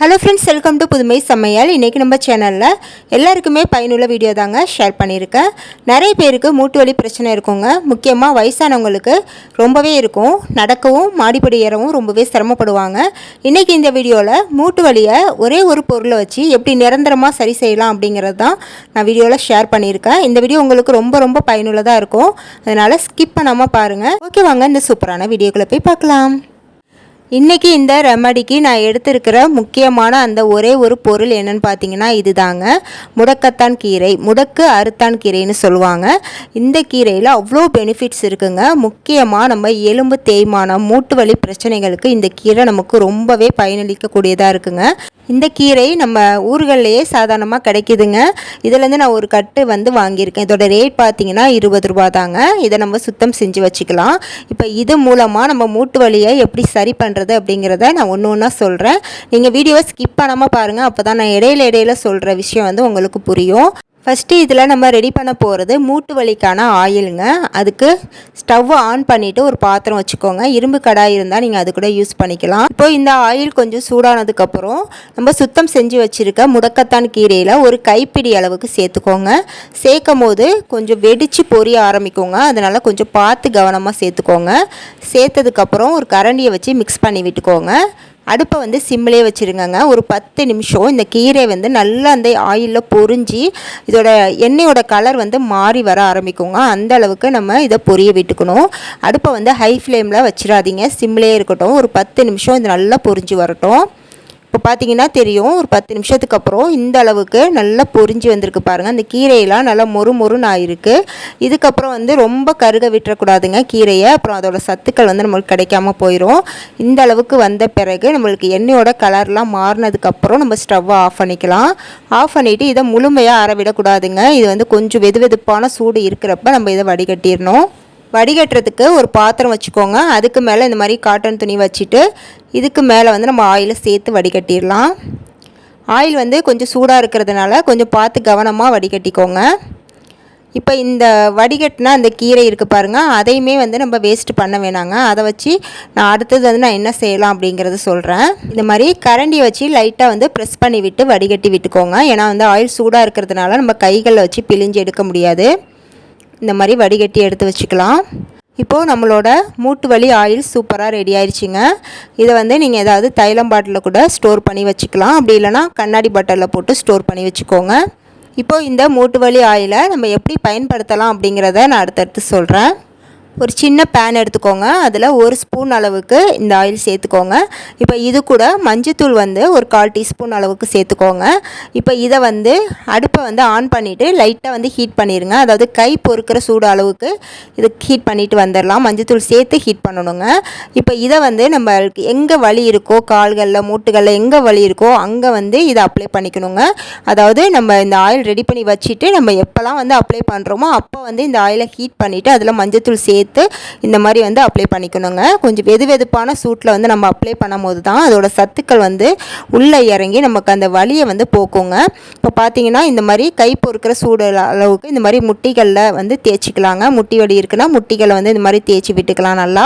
Hello friends welcome to புதுமை சமையல். இன்றைக்கி நம்ம சேனலில் எல்லாருக்குமே பயனுள்ள வீடியோ தாங்க ஷேர் பண்ணியிருக்கேன். நிறைய பேருக்கு மூட்டு வலி பிரச்சனை இருக்குங்க. முக்கியமாக வயசானவங்களுக்கு ரொம்பவே இருக்கும். நடக்கவும் மாடிப்படி ஏறவும் ரொம்பவே சிரமப்படுவாங்க. இன்றைக்கி இந்த வீடியோவில் மூட்டு வலியை ஒரே ஒரு பொருளை வச்சு எப்படி நிரந்தரமாக சரி செய்யலாம் அப்படிங்கிறது தான் நான் வீடியோவில் ஷேர் பண்ணியிருக்கேன். இந்த வீடியோ உங்களுக்கு ரொம்ப ரொம்ப பயனுள்ளதாக இருக்கும். அதனால் ஸ்கிப் பண்ணாமல் பாருங்கள் ஓகே வாங்க இந்த சூப்பரான வீடியோக்குள்ளே போய் பார்க்கலாம். இன்றைக்கி இந்த ரெமடிக்கு நான் எடுத்திருக்கிற முக்கியமான அந்த ஒரே ஒரு பொருள் என்னன்னு பார்த்தீங்கன்னா இதுதாங்க. முடக்கத்தான் கீரை முடக்கு அறுத்தான் கீரைன்னு சொல்லுவாங்க. இந்த கீரையில் அவ்வளோ பெனிஃபிட்ஸ் இருக்குங்க. முக்கியமாக நம்ம எலும்பு தேய்மானம் மூட்டு வலி பிரச்சனைகளுக்கு இந்த கீரை நமக்கு ரொம்பவே பயனளிக்கக்கூடியதாக இருக்குங்க. இந்த கீரை நம்ம ஊர்கள்லேயே சாதாரணமாக கிடைக்குதுங்க. இதுலேருந்து நான் ஒரு கட்டு வந்து வாங்கியிருக்கேன். இதோட ரேட் பார்த்தீங்கன்னா இருபது ரூபா தாங்க. இதை நம்ம சுத்தம் செஞ்சு வச்சுக்கலாம். இப்போ இது மூலமாக நம்ம மூட்டு வலியை எப்படி சரி பண்ணுறது அப்படிங்கிறத நான் ஒன்று ஒன்றா சொல்கிறேன் நீங்கள் வீடியோவை ஸ்கிப் பண்ணாமல் பாருங்கள் அப்போ தான் நான் இடையில இடையில சொல்கிற விஷயம் வந்து உங்களுக்கு புரியும். ஃபஸ்ட்டு இதில் நம்ம ரெடி பண்ண போகிறது மூட்டு வலிக்கான ஆயிலுங்க அதுக்கு ஸ்டவ் ஆன் பண்ணிவிட்டு ஒரு பாத்திரம் வச்சுக்கோங்க. இரும்பு கடாய் இருந்தால் நீங்கள் அது கூட யூஸ் பண்ணிக்கலாம். இப்போ இந்த ஆயில் கொஞ்சம் சூடானதுக்கப்புறம் நம்ம சுத்தம் செஞ்சு வச்சுருக்க முடக்கத்தான் கீரையில் ஒரு கைப்பிடி அளவுக்கு சேர்த்துக்கோங்க. சேர்க்கும் போது கொஞ்சம் வெடித்து பொரிய ஆரம்பிக்கோங்க. அதனால் கொஞ்சம் பார்த்து கவனமாக சேர்த்துக்கோங்க. சேர்த்ததுக்கப்புறம் ஒரு கரண்டியை வச்சு மிக்ஸ் பண்ணி விட்டுக்கோங்க. அடுப்பை வந்து சிம்மிலே வச்சுருங்கங்க. ஒரு பத்து நிமிஷம் இந்த கீரை வந்து நல்லா அந்த ஆயிலில் பொரிஞ்சு இதோட எண்ணெயோட கலர் வந்து மாறி வர ஆரம்பிக்குங்க. அந்த அளவுக்கு நம்ம இதை பொரிய விட்டுக்கணும். அடுப்பை வந்து ஹை ஃப்ளேமில் வச்சிடாதீங்க. சிம்மிலே இருக்கட்டும். ஒரு பத்து நிமிஷம் இது நல்லா பொரிஞ்சு வரட்டும். இப்போ பார்த்தீங்கன்னா தெரியும் ஒரு பத்து நிமிஷத்துக்கு அப்புறம் இந்த அளவுக்கு நல்லா பொரிஞ்சு வந்திருக்கு பாருங்கள் அந்த கீரையெல்லாம் நல்லா மொறு மொறுன்னு ஆயிருக்கு. இதுக்கப்புறம் வந்து ரொம்ப கருக விட்டுறக்கூடாதுங்க கீரையை. அப்புறம் அதோடய சத்துக்கள் வந்து நம்மளுக்கு கிடைக்காம போயிடும் இந்த அளவுக்கு வந்த பிறகு நம்மளுக்கு எண்ணெயோட கலர்லாம் மாறினதுக்கப்புறம் நம்ம ஸ்டவ்வை ஆஃப் பண்ணிக்கலாம். ஆஃப் பண்ணிவிட்டு இதை முழுமையாக அறவிடக்கூடாதுங்க இது வந்து கொஞ்சம் வெது வெதுப்பான சூடு இருக்கிறப்ப நம்ம இதை வடிகட்டிடணும். வடிகட்டுறதுக்கு ஒரு பாத்திரம் வச்சுக்கோங்க. அதுக்கு மேலே இந்த மாதிரி காட்டன் துணி வச்சுட்டு இதுக்கு மேலே வந்து நம்ம ஆயிலை சேர்த்து வடிகட்டிடலாம். ஆயில் வந்து கொஞ்சம் சூடாக இருக்கிறதுனால கொஞ்சம் பார்த்து கவனமாக வடிகட்டிக்கோங்க. இப்போ இந்த வடிகட்டினா அந்த கீரை இருக்குது பாருங்கள் அதையுமே வந்து நம்ம வேஸ்ட்டு பண்ண வேணாங்க. அதை வச்சு நான் அடுத்தது வந்து நான் என்ன செய்யலாம் அப்படிங்கிறத சொல்கிறேன் இந்த மாதிரி கரண்டியை வச்சு லைட்டாக வந்து ப்ரெஸ் பண்ணி விட்டு வடிகட்டி விட்டுக்கோங்க. ஏன்னா வந்து ஆயில் சூடாக இருக்கிறதுனால நம்ம கைகளில் வச்சு பிழிஞ்சு எடுக்க முடியாது. இந்த மாதிரி வடிகட்டி எடுத்து வச்சுக்கலாம். இப்போது நம்மளோட மூட்டு வலி ஆயில் சூப்பராக ரெடி ஆயிடுச்சுங்க இதை வந்து நீங்கள் ஏதாவது தைலம் பாட்டிலில் கூட ஸ்டோர் பண்ணி வச்சுக்கலாம். அப்படி இல்லைனா கண்ணாடி பாட்டிலில் போட்டு ஸ்டோர் பண்ணி வச்சுக்கோங்க. இப்போது இந்த மூட்டு வலி ஆயிலை நம்ம எப்படி பயன்படுத்தலாம் அப்படிங்கிறத நான் அடுத்தடுத்து சொல்கிறேன் ஒரு சின்ன பேன் எடுத்துக்கோங்க. அதில் ஒரு ஸ்பூன் அளவுக்கு இந்த ஆயில் சேர்த்துக்கோங்க. இப்போ இது கூட மஞ்சத்தூள் வந்து ஒரு கால் டீஸ்பூன் அளவுக்கு சேர்த்துக்கோங்க. இப்போ இதை வந்து அடுப்பை வந்து ஆன் பண்ணிவிட்டு லைட்டாக வந்து ஹீட் பண்ணிடுங்க அதாவது கை பொறுக்கிற சூடு அளவுக்கு இது ஹீட் பண்ணிவிட்டு வந்துடலாம் மஞ்சத்தூள் சேர்த்து ஹீட் பண்ணணுங்க. இப்போ இதை வந்து நம்ம எங்கே வலி இருக்கோ கால்களில் மூட்டுகளில் எங்கே வலி இருக்கோ அங்கே வந்து இதை அப்ளை பண்ணிக்கணுங்க. அதாவது நம்ம இந்த ஆயில் ரெடி பண்ணி வச்சுட்டு நம்ம எப்போல்லாம் வந்து அப்ளை பண்ணுறோமோ அப்போ வந்து இந்த ஆயிலை ஹீட் பண்ணிவிட்டு அதில் மஞ்சத்தூள் சேர்த்து சேர்த்து இந்த மாதிரி வந்து அப்ளை பண்ணிக்கணுங்க. கொஞ்சம் வெது வெதுப்பான சூட்டில் வந்து நம்ம அப்ளை பண்ணும் போது தான் அதோட சத்துக்கள் வந்து உள்ளே இறங்கி நமக்கு அந்த வலியை வந்து போக்குங்க. இப்போ பார்த்தீங்கன்னா இந்த மாதிரி கை பொறுக்கிற சூடு அளவுக்கு இந்த மாதிரி முட்டிகளில் வந்து தேய்ச்சிக்கலாங்க. முட்டி வலி இருக்குன்னா முட்டிகளை வந்து இந்த மாதிரி தேய்ச்சி விட்டுக்கலாம். நல்லா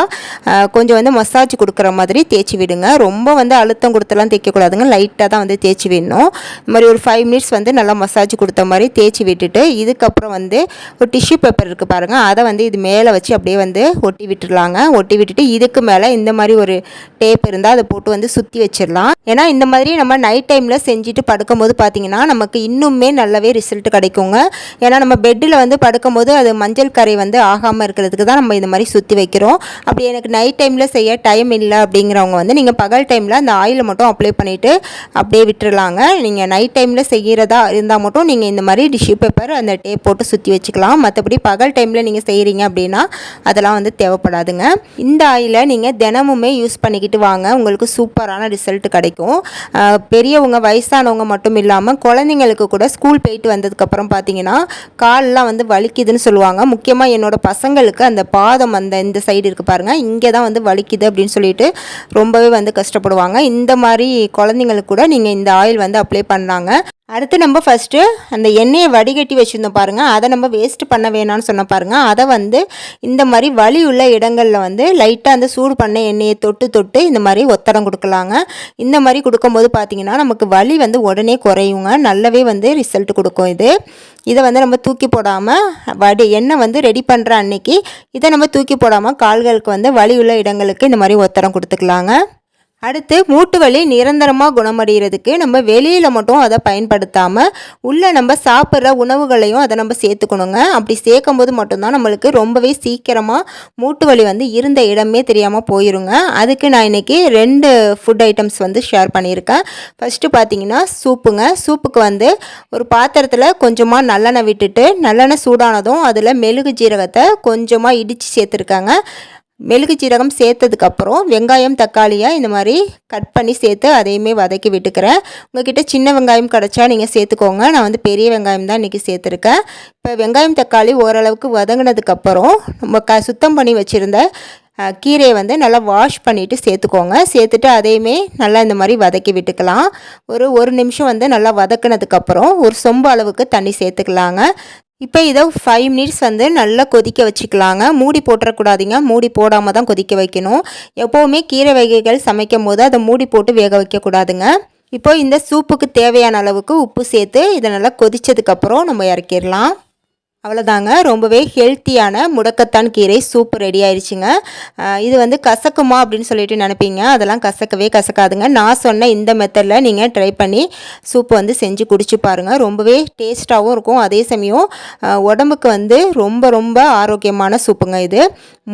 கொஞ்சம் வந்து மசாஜ் கொடுக்குற மாதிரி தேய்ச்சி விடுங்க. ரொம்ப வந்து அழுத்தம் கொடுத்தலாம் தேய்க்கக்கூடாதுங்க. லைட்டாக தான் வந்து தேய்ச்சி விடணும். இந்த மாதிரி ஒரு ஃபைவ் மினிட்ஸ் வந்து நல்லா மசாஜ் கொடுத்த மாதிரி தேய்ச்சி விட்டுட்டு இதுக்கப்புறம் வந்து ஒரு டிஷ்யூ பேப்பர் இருக்குது பாருங்கள் அதை வந்து இது மேலே வச்சு அப்படியே வந்து ஒட்டி விட்டுடலாங்க. ஒட்டி விட்டுட்டு இதுக்கு மேலே இந்த மாதிரி ஒரு டேப் இருந்தால் அதை போட்டு வந்து சுற்றி வச்சிடலாம். ஏன்னா இந்த மாதிரி நம்ம நைட் டைமில் செஞ்சுட்டு படுக்கும்போது பார்த்தீங்கன்னா நமக்கு இன்னுமே நல்லாவே ரிசல்ட் கிடைக்குங்க. ஏன்னா நம்ம பெட்டில் வந்து படுக்கும்போது அது மஞ்சள் கரை வந்து ஆகாமல் இருக்கிறதுக்கு தான் நம்ம இந்த மாதிரி சுற்றி வைக்கிறோம். அப்படி எனக்கு நைட் டைமில் செய்ய டைம் இல்லை அப்படிங்கிறவங்க வந்து நீங்கள் பகல் டைமில் அந்த ஆயிலை மட்டும் அப்ளை பண்ணிவிட்டு அப்படியே விட்டுடலாங்க. நீங்கள் நைட் டைமில் செய்கிறதா இருந்தால் மட்டும் நீங்கள் இந்த மாதிரி டிஷ்யூ பேப்பர் அந்த டேப் போட்டு சுற்றி வச்சுக்கலாம். மற்றபடி பகல் டைமில் நீங்கள் செய்கிறீங்க அப்படின்னா அதெல்லாம் வந்து தேவைப்படாதுங்க. இந்த ஆயிலை நீங்கள் தினமுமே யூஸ் பண்ணிக்கிட்டு வாங்க. உங்களுக்கு சூப்பரான ரிசல்ட் கிடைக்கும். பெரியவங்க வயசானவங்க மட்டும் இல்லாமல் குழந்தைங்களுக்கு கூட ஸ்கூல் போயிட்டு வந்ததுக்கப்புறம் பார்த்தீங்கன்னா கால்லாம் வந்து வலிக்குதுன்னு சொல்லுவாங்க. முக்கியமாக என்னோட பசங்களுக்கு அந்த பாதம் அந்த இந்த சைடு இருக்குது பாருங்கள் இங்கே தான் வந்து வலிக்குது அப்படின்னு சொல்லிட்டு ரொம்பவே வந்து கஷ்டப்படுவாங்க. இந்த மாதிரி குழந்தைங்களுக்கு கூட நீங்கள் இந்த ஆயில் வந்து அப்ளை பண்ணாங்க அடுத்து நம்ம ஃபஸ்ட்டு அந்த எண்ணெயை வடிகட்டி வச்சுருந்தோம் பாருங்கள் அதை நம்ம வேஸ்ட் பண்ண வேணாம்னு சொன்ன பாருங்கள் அதை வந்து இந்த மாதிரி வலி உள்ள இடங்களில் வந்து லைட்டாக அந்த சூடு பண்ண எண்ணெயை தொட்டு தொட்டு இந்த மாதிரி ஒத்தடம் கொடுக்கலாங்க. இந்த மாதிரி கொடுக்கும்போது பார்த்திங்கன்னா நமக்கு வலி வந்து உடனே குறையுங்க. நல்லாவே வந்து ரிசல்ட் கொடுக்கும் இது. இதை வந்து நம்ம தூக்கி போடாமல் வடி எண்ணெய் வந்து ரெடி பண்ணுற அன்னைக்கு இதை நம்ம தூக்கி போடாமல் கால்களுக்கு வந்து வலி உள்ள இடங்களுக்கு இந்த மாதிரி ஒத்தடம் கொடுத்துக்கலாங்க. அடுத்து மூட்டு வலி நிரந்தரமாக குணமடைகிறதுக்கு நம்ம வெளியில் மட்டும் அதை பயன்படுத்தாமல் உள்ளே நம்ம சாப்பிட்ற உணவுகளையும் அதை நம்ம சேர்த்துக்கணுங்க. அப்படி சேர்க்கும் போது மட்டும்தான் நம்மளுக்கு ரொம்பவே சீக்கிரமாக மூட்டு வலி வந்து இருந்த இடமே தெரியாமல் போயிருங்க. அதுக்கு நான் இன்றைக்கி ரெண்டு ஃபுட் ஐட்டம்ஸ் வந்து ஷேர் பண்ணியிருக்கேன். ஃபஸ்ட்டு பார்த்தீங்கன்னா சூப்புங்க. சூப்புக்கு வந்து ஒரு பாத்திரத்தில் கொஞ்சமாக நல்லெண்ணெய் விட்டுட்டு நல்லெண்ணெய் சூடானதும் அதில் மெழுகு ஜீரகத்தை கொஞ்சமாக இடித்து சேர்த்துருக்காங்க. மெழுகு சீரகம் சேர்த்ததுக்கப்புறம் வெங்காயம் தக்காளியை இந்த மாதிரி கட் பண்ணி சேர்த்து அதையுமே வதக்கி விட்டுக்கிறேன். உங்ககிட்ட சின்ன வெங்காயம் கிடச்சா நீங்கள் சேர்த்துக்கோங்க. நான் வந்து பெரிய வெங்காயம் தான் இன்றைக்கி சேர்த்துருக்கேன். இப்போ வெங்காயம் தக்காளி ஓரளவுக்கு வதங்கினதுக்கப்புறம் நம்ம க சுத்தம் பண்ணி வச்சுருந்த கீரையை வந்து நல்லா வாஷ் பண்ணிவிட்டு சேர்த்துக்கோங்க. சேர்த்துட்டு அதையுமே நல்லா இந்த மாதிரி வதக்கி விட்டுக்கலாம். ஒரு ஒரு நிமிஷம் வந்து நல்லா வதக்கினதுக்கப்புறம் ஒரு சொம்பு அளவுக்கு தண்ணி சேர்த்துக்கலாங்க. இப்போ இதை ஃபைவ் மினிட்ஸ் வந்து நல்லா கொதிக்க வச்சுக்கலாங்க. மூடி போட்டுறக்கூடாதீங்க. மூடி போடாமல் தான் கொதிக்க வைக்கணும். எப்போவுமே கீரை வகைகள் சமைக்கும் போது அதை மூடி போட்டு வேக வைக்கக்கூடாதுங்க. இப்போ இந்த சூப்புக்கு தேவையான அளவுக்கு உப்பு சேர்த்து இதை நல்லா கொதித்ததுக்கப்புறம் நம்ம இறக்கிடலாம். அவ்வளோதாங்க ரொம்பவே ஹெல்த்தியான முடக்கத்தான் கீரை சூப் ரெடி ஆயிடுச்சுங்க இது வந்து கசக்குமா அப்படின்னு சொல்லிட்டு நினைப்பீங்க. அதெல்லாம் கசக்கவே கசக்காதுங்க. நான் சொன்ன இந்த மெத்தடில் நீங்கள் ட்ரை பண்ணி சூப் வந்து செஞ்சு குடிச்சு பாருங்கள் ரொம்பவே டேஸ்ட்டாகவும் இருக்கும். அதே சமயம் உடம்புக்கு வந்து ரொம்ப ரொம்ப ஆரோக்கியமான சூப்புங்க இது.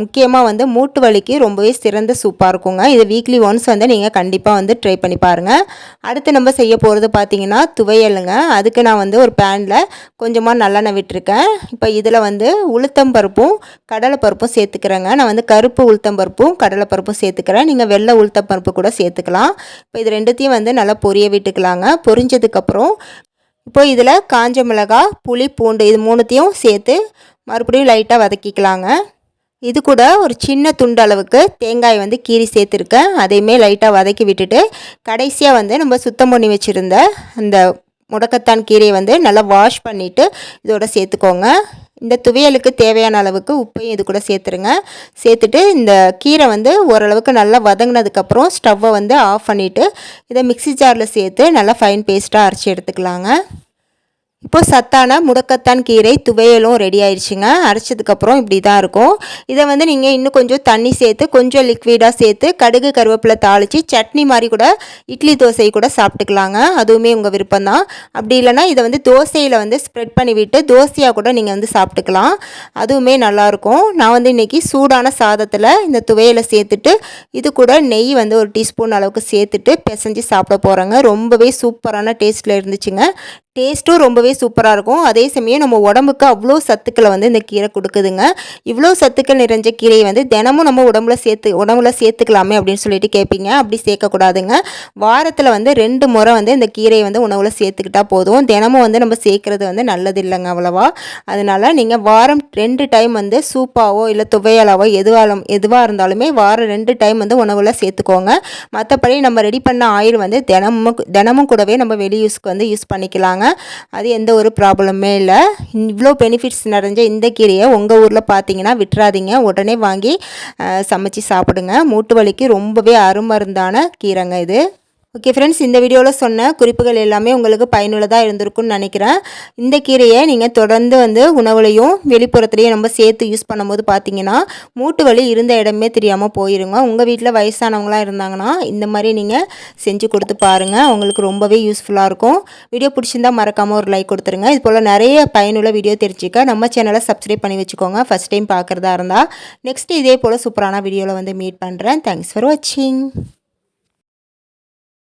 முக்கியமாக வந்து மூட்டு வலிக்கு ரொம்பவே சிறந்த சூப்பாக இருக்குங்க. இது வீக்லி ஒன்ஸ் வந்து நீங்கள் கண்டிப்பாக வந்து ட்ரை பண்ணி பாருங்கள் அடுத்து நம்ம செய்ய போகிறது பார்த்தீங்கன்னா துவையலுங்க. அதுக்கு நான் வந்து ஒரு பேனில் கொஞ்சமாக நல்லெண்ணெய் விட்டுருக்கேன். இப்போ இதில் வந்து உளுத்தம் பருப்பும் கடலை பருப்பும் சேர்த்துக்கிறேங்க. நான் வந்து கருப்பு உளுத்தம் பருப்பும் கடலை பருப்பும் சேர்த்துக்கிறேன். நீங்கள் வெள்ளை உளுத்தம் பருப்பு கூட சேர்த்துக்கலாம். இப்போ இது ரெண்டுத்தையும் வந்து நல்லா பொரிய விட்டுக்கலாங்க. பொரிஞ்சதுக்கப்புறம் இப்போ இதில் காஞ்ச மிளகா புளி பூண்டு இது மூணுத்தையும் சேர்த்து மறுபடியும் லைட்டாக வதக்கிக்கலாங்க. இது கூட ஒரு சின்ன துண்டு அளவுக்கு தேங்காய் வந்து கீறி சேர்த்துருக்கேன். அதையுமே லைட்டாக வதக்கி விட்டுட்டு கடைசியாக வந்து நம்ம சுத்தம் பண்ணி வச்சுருந்த அந்த முடக்கத்தான் கீரையை வந்து நல்லா வாஷ் பண்ணிவிட்டு இதோட சேர்த்துக்கோங்க. இந்த துவையலுக்கு தேவையான அளவுக்கு உப்பையும் இது கூட சேர்த்துருங்க. சேர்த்துட்டு இந்த கீரை வந்து ஓரளவுக்கு நல்லா வதங்கினதுக்கப்புறம் ஸ்டவ்வை வந்து ஆஃப் பண்ணிவிட்டு இதை மிக்சி ஜாரில் சேர்த்து நல்லா ஃபைன் பேஸ்ட்டாக அரைச்சி எடுத்துக்கலாங்க. இப்போ சத்தான முடக்கத்தான் கீரை துவையலும் ரெடி ஆயிடுச்சுங்க அரைச்சதுக்கப்புறம் இப்படி தான் இருக்கும். இதை வந்து நீங்கள் இன்னும் கொஞ்சம் தண்ணி சேர்த்து கொஞ்சம் லிக்விடாக சேர்த்து கடுகு கருவேப்பிலை தாளித்து சட்னி மாதிரி கூட இட்லி தோசை கூட சாப்பிட்டுக்கலாங்க. அதுவுமே உங்கள் விருப்பம் தான் அப்படி இல்லைனா இதை வந்து தோசையில் வந்து ஸ்ப்ரெட் பண்ணி விட்டு தோசையாக கூட நீங்கள் வந்து சாப்பிட்டுக்கலாம். அதுவுமே நல்லாயிருக்கும். நான் வந்து இன்றைக்கி சூடான சாதத்தில் இந்த துவையலை சேர்த்துட்டு இது கூட நெய் வந்து ஒரு டீஸ்பூன் அளவுக்கு சேர்த்துட்டு பிசைஞ்சு சாப்பிட போகிறேங்க ரொம்பவே சூப்பரான டேஸ்ட்டில் இருந்துச்சுங்க. டேஸ்ட்டும் ரொம்பவே சூப்பராக இருக்கும். அதே சமயம் நம்ம உடம்புக்கு அவ்வளோ சத்துக்களை வந்து இந்த கீரை கொடுக்குதுங்க. இவ்வளோ சத்துக்கள் நிறைஞ்ச கீரையை வந்து தினமும் நம்ம உடம்புல சேர்த்து உடம்புல சேர்த்துக்கலாமே அப்படின்னு சொல்லிட்டு கேட்பீங்க அப்படி சேர்க்கக்கூடாதுங்க. வாரத்தில் வந்து ரெண்டு முறை வந்து இந்த கீரையை வந்து உணவில் சேர்த்துக்கிட்டா போதும். தினமும் வந்து நம்ம சேர்க்குறது வந்து நல்லது இல்லைங்க அவ்வளோவா. அதனால் நீங்கள் வாரம் ரெண்டு டைம் வந்து சூப்பாவோ இல்லை துவையலாவோ எதுவாலும் எதுவாக இருந்தாலுமே வாரம் ரெண்டு டைம் வந்து உணவில் சேர்த்துக்கோங்க. மற்றபடி நம்ம ரெடி பண்ண ஆயில் வந்து தினமும் தினமும் கூடவே நம்ம வெளி யூஸ்க்கு வந்து யூஸ் பண்ணிக்கலாம் சொல்கிறாங்க அது எந்த ஒரு ப்ராப்ளமே இல்லை. இவ்வளோ பெனிஃபிட்ஸ் நிறைஞ்ச இந்த கீரையை உங்கள் ஊரில் பார்த்தீங்கன்னா விட்டுறாதீங்க. உடனே வாங்கி சமைச்சு சாப்பிடுங்க. மூட்டு வலிக்கு ரொம்பவே அருமருந்தான கீரைங்க இது. ஓகே ஃப்ரெண்ட்ஸ் இந்த வீடியோவில் சொன்ன குறிப்புகள் எல்லாமே உங்களுக்கு பயனுள்ளதாக இருந்திருக்கும்னு நினைக்கிறேன். இந்த கீரையை நீங்கள் தொடர்ந்து வந்து உணவுலையும் வெளிப்புறத்துலையும் நம்ம சேர்த்து யூஸ் பண்ணும்போது பார்த்தீங்கன்னா மூட்டு வலி இருந்த இடமே தெரியாமல் போயிருங்க. உங்கள் வீட்டில் வயசானவங்களாம் இருந்தாங்கன்னா இந்த மாதிரி நீங்கள் செஞ்சு கொடுத்து பாருங்கள் உங்களுக்கு ரொம்பவே யூஸ்ஃபுல்லாக இருக்கும். வீடியோ பிடிச்சிருந்தால் மறக்காமல் ஒரு லைக் கொடுத்துருங்க. இது போல் நிறைய பயனுள்ள வீடியோ தெரிஞ்சுக்க நம்ம சேனலை சப்ஸ்கிரைப் பண்ணி வச்சுக்கோங்க. ஃபஸ்ட் டைம் பார்க்குறதா இருந்தால் நெக்ஸ்ட் இதே போல் சூப்பரான வீடியோவில் வந்து மீட் பண்ணுறேன் தேங்க்ஸ் ஃபார் வாட்சிங்